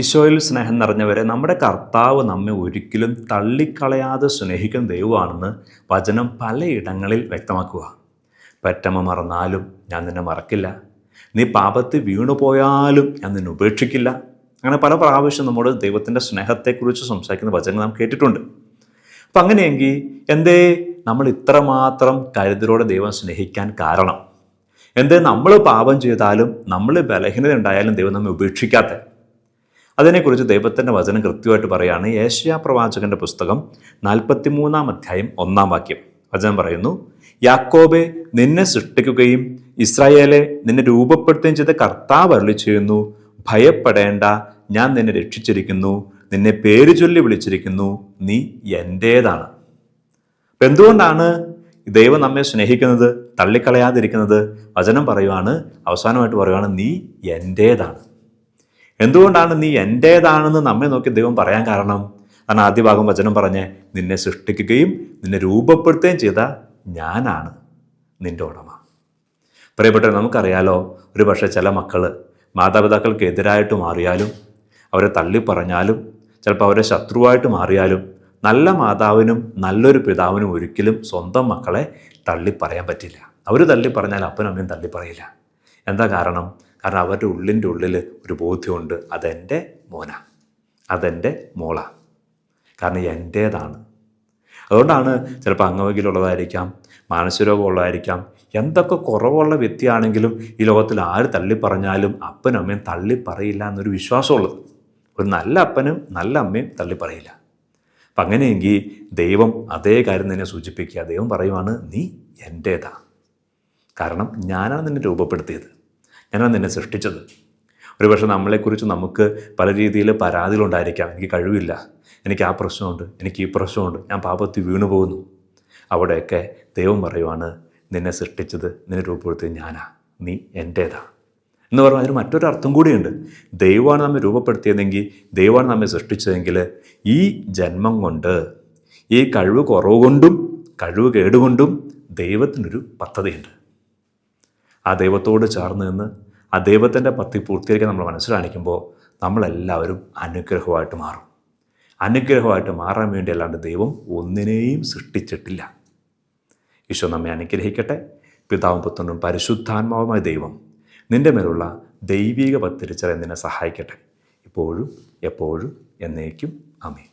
ഈശോയിൽ സ്നേഹം നിറഞ്ഞവരെ നമ്മുടെ കർത്താവ് നമ്മെ ഒരിക്കലും തള്ളിക്കളയാതെ സ്നേഹിക്കുന്ന ദൈവമാണെന്ന് വചനം പലയിടങ്ങളിൽ വ്യക്തമാക്കുക. പെറ്റമ്മ മറന്നാലും ഞാൻ നിന്നെ മറക്കില്ല. നീ പാപത്തിൽ വീണു പോയാലും ഞാൻ നിന്നെ ഉപേക്ഷിക്കില്ല. അങ്ങനെ പല പ്രാവശ്യം നമ്മുടെ ദൈവത്തിന്റെ സ്നേഹത്തെക്കുറിച്ച് സംസാരിക്കുന്ന വചനങ്ങൾ നാം കേട്ടിട്ടുണ്ട്. അപ്പം അങ്ങനെയെങ്കിൽ എന്തേ നമ്മൾ ഇത്രമാത്രം കരുതലോടെ ദൈവം സ്നേഹിക്കാൻ കാരണം? എന്തേ നമ്മൾ പാപം ചെയ്താലും നമ്മൾ ബലഹീനത ഉണ്ടായാലും ദൈവം നമ്മെ ഉപേക്ഷിക്കാത്ത? അതിനെക്കുറിച്ച് ദൈവത്തിന്റെ വചനം കൃത്യമായിട്ട് പറയുകയാണ് ഏഷ്യാ പ്രവാചകന്റെ പുസ്തകം നാൽപ്പത്തിമൂന്നാം അധ്യായം ഒന്നാം വാക്യം. വചനം പറയുന്നു യാക്കോബെ നിന്നെ സൃഷ്ടിക്കുകയും ഇസ്രായേലെ നിന്നെ രൂപപ്പെടുത്തുകയും ചെയ്ത കർത്താവ് അരുളി ചെയ്യുന്നു. ഭയപ്പെടേണ്ട ഞാൻ നിന്നെ രക്ഷിച്ചിരിക്കുന്നു. നിന്നെ പേര് ചൊല്ലി വിളിച്ചിരിക്കുന്നു. നീ എന്റേതാണ്. അപ്പം എന്തുകൊണ്ടാണ് ദൈവം നമ്മെ സ്നേഹിക്കുന്നത് തള്ളിക്കളയാതിരിക്കുന്നത്? വചനം പറയുവാണ് അവസാനമായിട്ട് പറയുവാണ് നീ എന്റേതാണ്. എന്തുകൊണ്ടാണ് നീ എന്റേതാണെന്ന് നമ്മെ നോക്കി ദൈവം പറയാൻ കാരണം? കാരണം ആദ്യ ഭാഗം വചനം പറഞ്ഞ് നിന്നെ സൃഷ്ടിക്കുകയും നിന്നെ രൂപപ്പെടുത്തുകയും ചെയ്ത ഞാനാണ് നിന്റെ ഉടമ. പ്രിയപ്പെട്ടവർ നമുക്കറിയാലോ ഒരു പക്ഷേ ചില മക്കൾ മാതാപിതാക്കൾക്ക് എതിരായിട്ട് മാറിയാലും അവരെ തള്ളിപ്പറഞ്ഞാലും ചിലപ്പോൾ അവരെ ശത്രുവായിട്ട് മാറിയാലും നല്ല മാതാവിനും നല്ലൊരു പിതാവിനും ഒരിക്കലും സ്വന്തം മക്കളെ തള്ളിപ്പറയാൻ പറ്റില്ല. അവർ തള്ളിപ്പറഞ്ഞാൽ അപ്പനും അമ്മയും തള്ളിപ്പറയില്ല. എന്താ കാരണം? കാരണം അവരുടെ ഉള്ളിന്റെ ഉള്ളിൽ ഒരു ബോധ്യമുണ്ട്. അതെന്റെ മോന. അതെന്റെ മോള. കാരണം എന്റേതാണ്. അതുകൊണ്ടാണ് ചിലപ്പോൾ അംഗവൈകല്യമുള്ളതായിരിക്കാം മാനസികരോഗമുള്ളതായിരിക്കാം എന്തൊക്കെ കുറവുള്ള വ്യക്തിയാണെങ്കിലും ഈ ലോകത്തിൽ ആര് തള്ളിപ്പറഞ്ഞാലും അപ്പനും അമ്മയും തള്ളിപ്പറയില്ല എന്നൊരു വിശ്വാസമുള്ളത് ഒരു നല്ല അപ്പനും നല്ല അമ്മയും തള്ളിപ്പറയില്ല. അപ്പം അങ്ങനെയെങ്കിൽ ദൈവം അതേ കാര്യം തന്നെ സൂചിപ്പിക്കുക. ദൈവം പറയുവാണ് നീ എന്റേതാ. കാരണം ഞാനാണ് നിന്നെ രൂപപ്പെടുത്തിയത്. ഞാനാണ് നിന്നെ സൃഷ്ടിച്ചത്. ഒരുപക്ഷെ നമ്മളെക്കുറിച്ച് നമുക്ക് പല രീതിയിൽ പരാതികളുണ്ടായിരിക്കാം. എനിക്ക് കഴിവില്ല. എനിക്ക് ആ പ്രശ്നമുണ്ട്. എനിക്ക് ഈ പ്രശ്നമുണ്ട്. ഞാൻ പാപത്തിൽ വീണു പോകുന്നു. അവിടെയൊക്കെ ദൈവം പറയുവാണ് നിന്നെ സൃഷ്ടിച്ചത് നിന്നെ രൂപപ്പെടുത്തിയത് ഞാനാ. നീ എന്റേതാ എന്ന് പറഞ്ഞാൽ അതിന് മറ്റൊരു അർത്ഥം കൂടിയുണ്ട്. ദൈവമാണ് നമ്മെ രൂപപ്പെടുത്തിയതെങ്കിൽ ദൈവമാണ് നമ്മെ സൃഷ്ടിച്ചതെങ്കിൽ ഈ ജന്മം കൊണ്ട് ഈ കഴിവ് കുറവ് കൊണ്ടും കഴിവ് കേടുകൊണ്ടും ദൈവത്തിനൊരു പദ്ധതിയുണ്ട്. ആ ദൈവത്തോട് ചേർന്ന് നിന്ന് ആ ദൈവത്തിന്റെ പത്തി പൂർത്തീകരിക്കാൻ നമ്മൾ മനസ്സിലാണിക്കുമ്പോൾ നമ്മളെല്ലാവരും അനുഗ്രഹമായിട്ട് മാറും. അനുഗ്രഹമായിട്ട് മാറാൻ വേണ്ടി അല്ലാണ്ട് ദൈവം ഒന്നിനെയും സൃഷ്ടിച്ചിട്ടില്ല. ഈശോ നമ്മെ അനുഗ്രഹിക്കട്ടെ. പിതാവും പുത്രനും പരിശുദ്ധാത്മാവുമായ ദൈവം നിന്റെ മേലുള്ള ദൈവിക പത്തിരിച്ചറിയാൻ നിന്നെ സഹായിക്കട്ടെ. ഇപ്പോഴും എപ്പോഴും എന്നേക്കും. അമേ